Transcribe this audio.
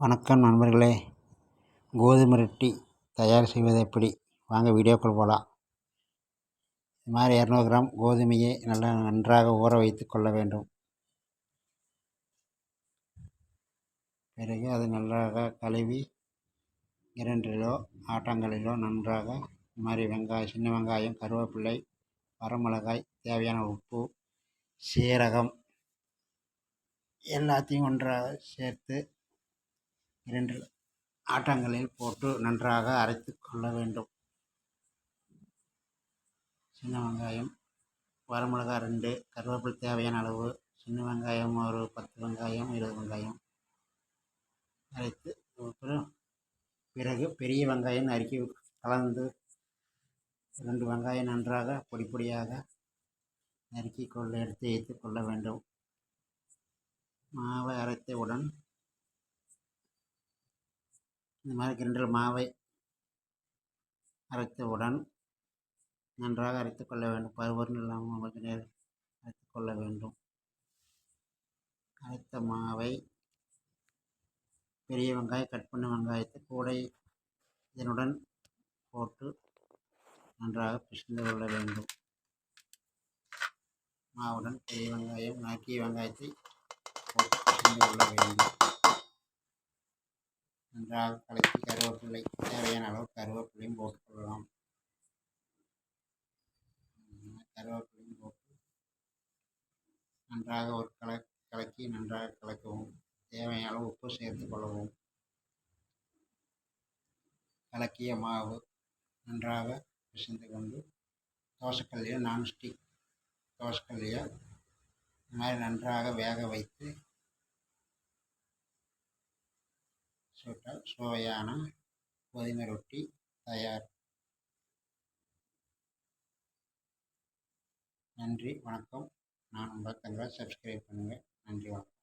வணக்கம் நண்பர்களே. கோதுமை ரொட்டி தயார் செய்வது எப்படி? வாங்க வீடியோக்குள் போகலாம். இது மாதிரி இரநூறு கிராம் கோதுமையை நல்லா நன்றாக ஊற வைத்து கொள்ள வேண்டும். பிறகு அதை நன்றாக கழுவி இரண்டிலோ ஆட்டாங்கலிலோ ஆட்டாங்கல்லிலோ நன்றாக இது மாதிரி வெங்காயம் சின்ன வெங்காயம் கருவேப்பிள்ளை வரமிளகாய் தேவையான உப்பு சீரகம் எல்லாத்தையும் ஒன்றாக சேர்த்து இரண்டு ஆட்டங்களில் போட்டு நன்றாக அரைத்து கொள்ள வேண்டும். சின்ன வெங்காயம் வரமிளகாய் ரெண்டு கருவேப்பிலை தேவையான அளவு சின்ன வெங்காயம் ஒரு பத்து வெங்காயம் இருபது வெங்காயம் அரைத்து அப்புறம் பிறகு பெரிய வெங்காயம் நறுக்கி கலந்து ரெண்டு வெங்காயம் நன்றாக பொடி பொடியாக நறுக்கி கொள்ள எடுத்து வைத்து கொள்ள வேண்டும். மாவை அரைத்தவுடன் இந்த மாதிரி கிண்டல் மாவை அரைத்தவுடன் நன்றாக அரைத்து கொள்ள வேண்டும். பருவம் இல்லாமல் கொஞ்சம் நேரம் அரைத்து கொள்ள வேண்டும். அரைத்த மாவை பெரிய வெங்காயம் கட் பண்ண வெங்காயத்தை கூடை இதனுடன் போட்டு நன்றாக பிசைந்து கொள்ள வேண்டும். மாவுடன் பெரிய வெங்காயம் நறுக்கிய வெங்காயத்தை போட்டு பிசைந்து கொள்ள வேண்டும். நன்றாக கலக்கி கருவேப்பிள்ளை தேவையான அளவு கருவேப்பிள்ளையும் போட்டுக்கொள்ளலாம் கருவேப்பிலையும் போட்டு நன்றாக ஒரு கல கலக்கி நன்றாக கலக்கவும். தேவையான அளவு உப்பு சேர்த்து கொள்ளவும். கலக்கிய மாவு நன்றாக பிசைந்து கொண்டு தோசைக்கல்லையோ நான்ஸ்டிக் தோசைக்கல்லையோ இந்த மாதிரி நன்றாக வேக வைத்து சுட்ட சுவையான கோதுமை ரொட்டி தயார். நன்றி வணக்கம். நான் உங்கள் சப்ஸ்கிரைப் பண்ணுங்கள். நன்றி வணக்கம்.